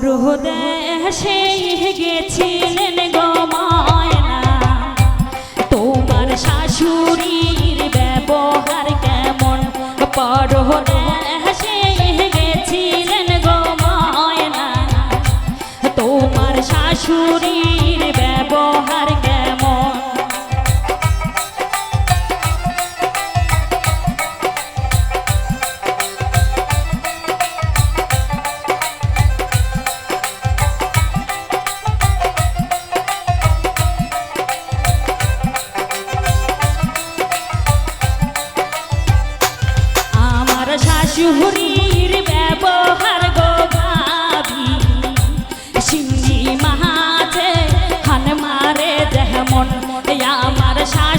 পরদেশে গেছিলেন গো ময়না তোমার শাশুড়ির ব্যবহার কেমন? পরদেশে গেছিলেন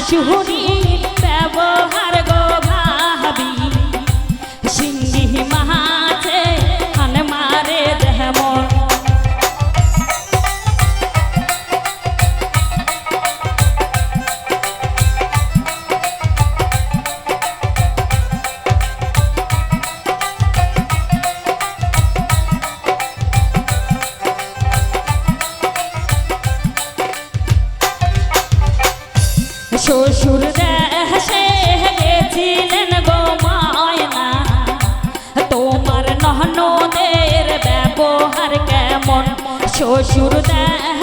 শাশুড়ির শ্বশুর দেশে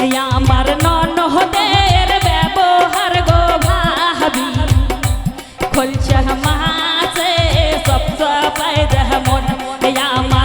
আমার ননহদের ব্যবহার গো ভাবি। খোলছে মাছে সব সবাই মন। আমার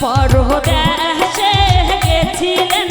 পরদেশে গেছিলেন